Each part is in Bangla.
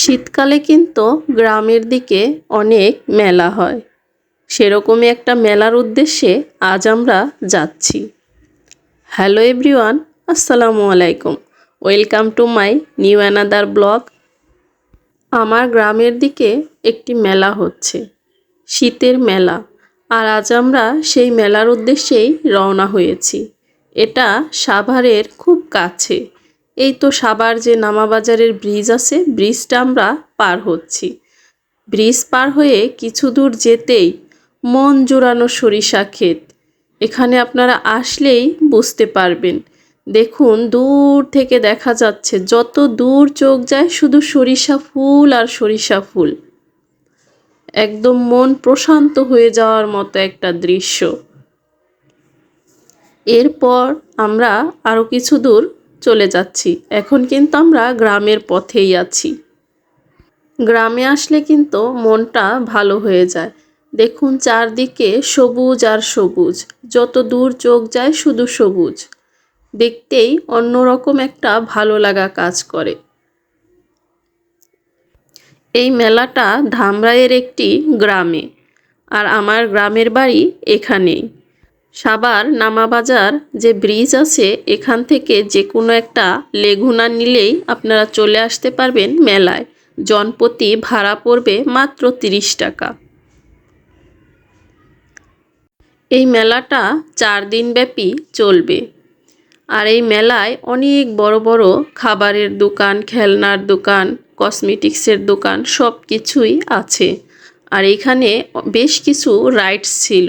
শীতকালে কিন্তু গ্রামের দিকে অনেক মেলা হয়। সেরকমই একটা মেলার উদ্দেশ্যে আজ আমরা যাচ্ছি। হ্যালো এভরিওয়ান, আসসালামু আলাইকুম। Welcome to my new another blog. আমার গ্রামের দিকে একটি মেলা হচ্ছে, শীতের মেলা। আর আজ আমরা সেই মেলার উদ্দেশ্যেই রওনা হয়েছি। এটা সাভারের খুব কাছে। এই তো সাবার যে নামাবাজারের ব্রিজ আছে, ব্রিজটা আমরা পার হচ্ছি। ব্রিজ পার হয়ে কিছু দূর যেতেই মন জোড়ানো সরিষা ক্ষেত। এখানে আপনারা আসলেই বুঝতে পারবেন। দেখুন, দূর থেকে দেখা যাচ্ছে, যত দূর চোখ যায় শুধু সরিষা ফুল আর সরিষা ফুল। একদম মন প্রশান্ত হয়ে যাওয়ার মতো একটা দৃশ্য। এরপর আমরা আরও কিছু দূর চলে যাচ্ছি। এখন কিন্তু আমরা গ্রামের পথেই আছি। গ্রামে আসলে কিন্তু মনটা ভালো হয়ে যায়। দেখুন চারদিকে সবুজ আর সবুজ। যত দূর চোখ যায় শুধু সবুজ। দেখতেই অন্যরকম একটা ভালো লাগা কাজ করে। এই মেলাটা ধামরাইয়ের একটি গ্রামে। আর আমার গ্রামের বাড়ি এখানেই। সাবার নামাবাজার যে ব্রিজ আছে, এখান থেকে যে কোনো একটা লেগুনা নিলেই আপনারা চলে আসতে পারবেন মেলায়। জনপ্রতি ভাড়া পড়বে মাত্র তিরিশ টাকা। এই মেলাটা চার দিন ব্যাপী চলবে। আর এই মেলায় অনেক বড় বড় খাবারের দোকান, খেলনার দোকান, কসমেটিক্সের দোকান সব কিছুই আছে। আর এখানে বেশ কিছু রাইডস ছিল।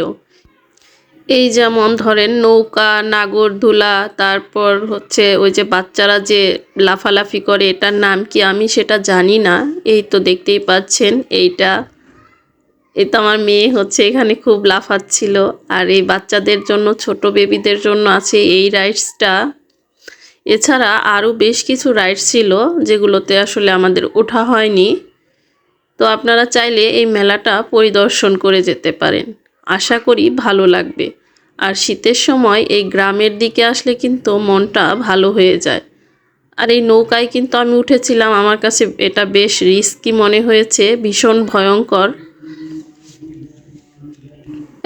এই যেমন ধরেন নৌকা, নাগরদোলা, তারপর হচ্ছে ওই যে বাচ্চারা যে লাফালাফি করে, এটার নাম কি আমি সেটা জানি না। এই তো দেখতেই পাচ্ছেন, এইটা। এ তো আমার মেয়ে হচ্ছে এখানে খুব লাফাচ্ছিল। আর এই বাচ্চাদের জন্য, ছোট বেবিদের জন্য আছে এই রাইডসটা। এছাড়া আরও বেশ কিছু রাইডস ছিল, যেগুলোতে আসলে আমাদের ওঠা হয়নি। তো আপনারা চাইলে এই মেলাটা পরিদর্শন করে যেতে পারেন। আশা করি ভালো লাগবে। আর শীতের সময় এই গ্রামের দিকে আসলে কিন্তু মনটা ভালো হয়ে যায়। আর এই নৌকায় কিন্তু আমি উঠেছিলাম, আমার কাছে এটা বেশ রিস্কি মনে হয়েছে, ভীষণ ভয়ঙ্কর।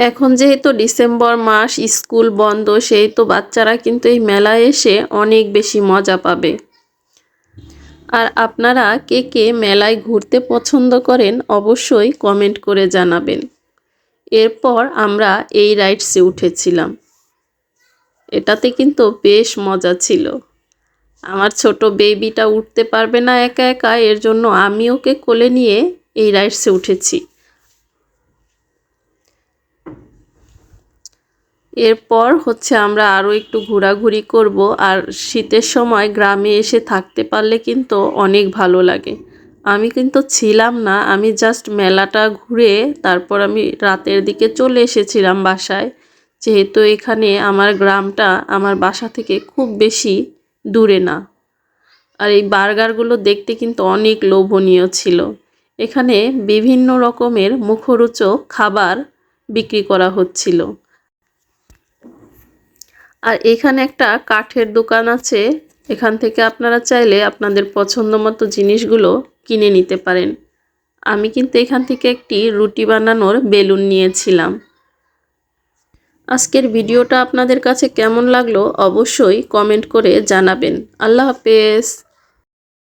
এখন যেহেতু ডিসেম্বর মাস, স্কুল বন্ধ সেই তো বাচ্চারা কিন্তু এই মেলায় এসে অনেক বেশি মজা পাবে। আর আপনারা কে কে মেলায় ঘুরতে পছন্দ করেন, অবশ্যই কমেন্ট করে জানাবেন। এরপর আমরা এই রাইডসে উঠেছিলাম। এটাতে কিন্তু বেশ মজা ছিল। আমার ছোট বেবিটা উঠতে পারবে না একা একা, এর জন্য আমি ওকে কোলে নিয়ে এই রাইডসে উঠেছি। এরপর হচ্ছে আমরা আরও একটু ঘোরাঘুরি করব, আর শীতের সময় গ্রামে এসে থাকতে পারলে কিন্তু অনেক ভালো লাগে। আমি কিন্তু ছিলাম না, আমি জাস্ট মেলাটা ঘুরে তারপর আমি রাতের দিকে চলে এসেছিলাম বাসায়। যেহেতু এখানে আমার গ্রামটা আমার বাসা থেকে খুব বেশি দূরে না। আর এই বার্গারগুলো দেখতে কিন্তু অনেক লোভনীয় ছিল। এখানে বিভিন্ন রকমের মুখরোচক খাবার বিক্রি করা হচ্ছিল। আর এখানে একটা কাঠের দোকান আছে এখান থেকে আপনারা চাইলে আপনাদের পছন্দ মতো জিনিসগুলো কিনে নিতে পারেন। আমি কিন্তু এখান থেকে একটি রুটি বানানোর বেলুন নিয়েছিলাম। আজকের ভিডিওটা আপনাদের কাছে কেমন লাগল অবশ্যই কমেন্ট করে জানাবেন। আল্লাহ হাফেজ।